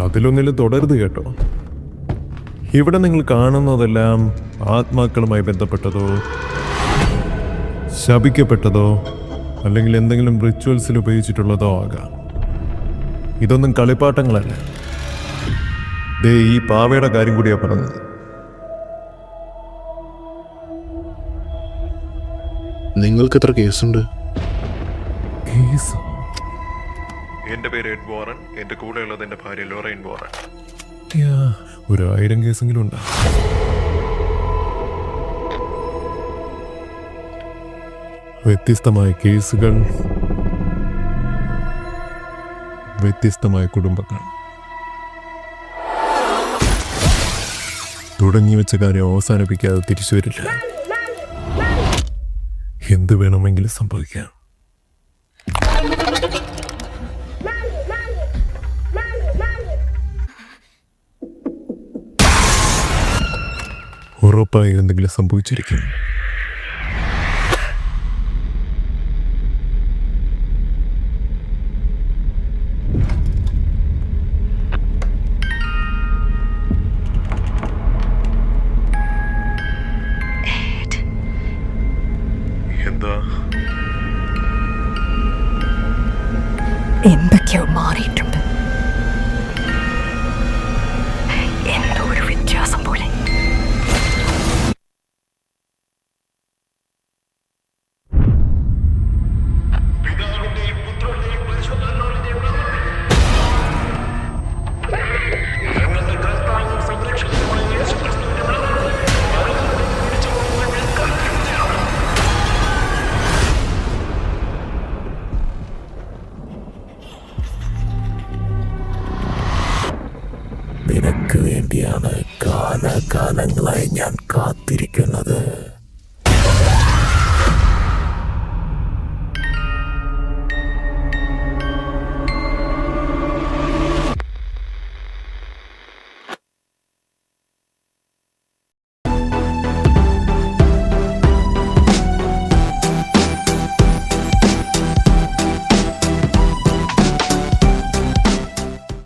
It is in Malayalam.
അതിലൊന്നിലും തുടരുത് കേട്ടോ. ഇവിടെ നിങ്ങൾ കാണുന്നതെല്ലാം ആത്മാക്കളുമായി ബന്ധപ്പെട്ടതോ ശപിക്കപ്പെട്ടതോ അല്ലെങ്കിൽ എന്തെങ്കിലും റിച്വൽസിൽ ഉപയോഗിച്ചിട്ടുള്ളതോ ആകാം. ഇതൊന്നും കളിപ്പാട്ടങ്ങളല്ല. ദേ ഈ പാവയുടെ കാര്യം കൂടിയാ പറഞ്ഞത്. നിങ്ങൾക്ക് എത്ര കേസുണ്ട്? കേസ്? എന്റെ പേര് എഡ് വോറൻ എന്റെ കൂടെയുള്ളത് എന്റെ ഭാര്യ ലോറൈൻ വോറൻ. ഒരു ആയിരം കേസെങ്കിലും ഉണ്ട്? വ്യത്യസ്തമായ കേസുകൾ വ്യത്യസ്തമായ കുടുംബങ്ങൾ. തുടങ്ങി വെച്ച കാര്യം അവസാനിപ്പിക്കാതെ തിരിച്ചു വരില്ല. എന്ത് വേണമെങ്കിലും സംഭവിക്കാം. ഉറപ്പായി എന്തെങ്കിലും സംഭവിച്ചിരിക്കും. എന്താ? നിനക്ക് വേണ്ടിയാണ് കാലകാലങ്ങളായി ഞാൻ കാത്തിരിക്കുന്നത്.